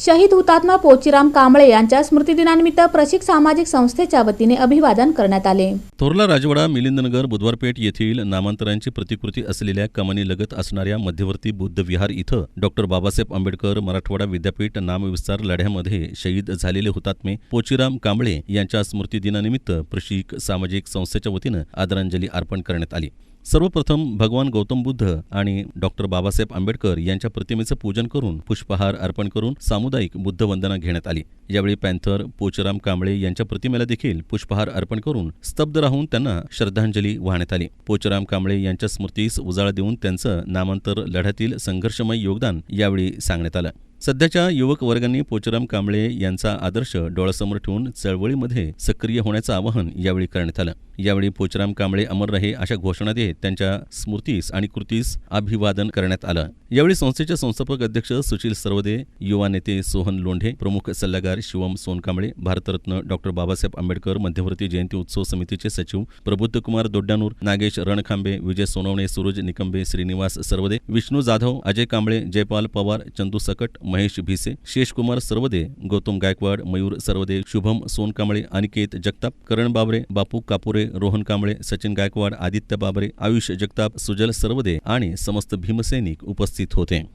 शहीद हुतात्मा पोचीराम कांबळे यांच्या स्मृतिदिनानिमित्त प्रशिक सामाजिक संस्थेच्या वतीने अभिवादन करण्यात आले. थोरला राजवाडा मिलिंदनगर बुधवारपेठ येथील नामांतरांची प्रतिकृती असलेल्या कमानीलगत असणाऱ्या मध्यवर्ती बुद्ध विहार इथं डॉक्टर बाबासाहेब आंबेडकर मराठवाडा विद्यापीठ नामविस्तार लढ्यामध्ये शहीद झालेले हुतात्मे पोचीराम कांबळे यांच्या स्मृतिदिनानिमित्त प्रशिक सामाजिक संस्थेच्या वतीनं आदरांजली अर्पण करण्यात आली. सर्वप्रथम भगवान गौतम बुद्ध आणि डॉक्टर बाबासाहेब आंबेडकर यांच्या प्रतिमेचं पूजन करून पुष्पहार अर्पण करून सामुदायिक बुद्ध वंदना घेण्यात आली. यावेळी पॅन्थर पोचराम कांबळे यांच्या प्रतिमेला देखील पुष्पहार अर्पण करून स्तब्ध राहून त्यांना श्रद्धांजली वाहण्यात आली. पोचराम कांबळे यांच्या स्मृतीस उजाळा देऊन त्यांचं नामांतर लढ्यातील संघर्षमय योगदान यावेळी सांगण्यात आलं. सध्याच्या युवक वर्गांनी पोचराम कांबळे यांचा आदर्श डोळ्यासमोर ठेवून चळवळीमध्ये सक्रिय होण्याचं आवाहन यावेळी करण्यात आलं. यावेळी पोचराम कांबळे अमर रहे अशा घोषणा देत त्यांच्या स्मृतीस आणि कृतीस अभिवादन करण्यात आलं. यावेळी संस्थेचे संस्थापक अध्यक्ष सुशील सर्वदे युवा नेते सोहन लोंढे प्रमुख सल्लागार शिवम सोनकांबळे भारतरत्न डॉक्टर बाबासाहेब आंबेडकर मध्यवर्ती जयंती उत्सव समितीचे सचिव प्रबुद्ध कुमार दोड्डानूर नागेश रणखांबे विजय सोनवणे सूरज निकंबे श्रीनिवास सर्वदे विष्णू जाधव अजय कांबळे जयपाल पवार चंदू सकट महेश भिसे शेषकुमार सर्वदे गौतम गायकवाड मयूर सर्वदे शुभम सोनकांबळे अनिकेत जगताप करण बाबरे बापू कापुरे रोहन कांबळे सचिन गायकवाड आदित्य बाबरे आयुष जगताप सुजल सर्वदे आणि समस्त भीमसैनिक उपस्थित होते.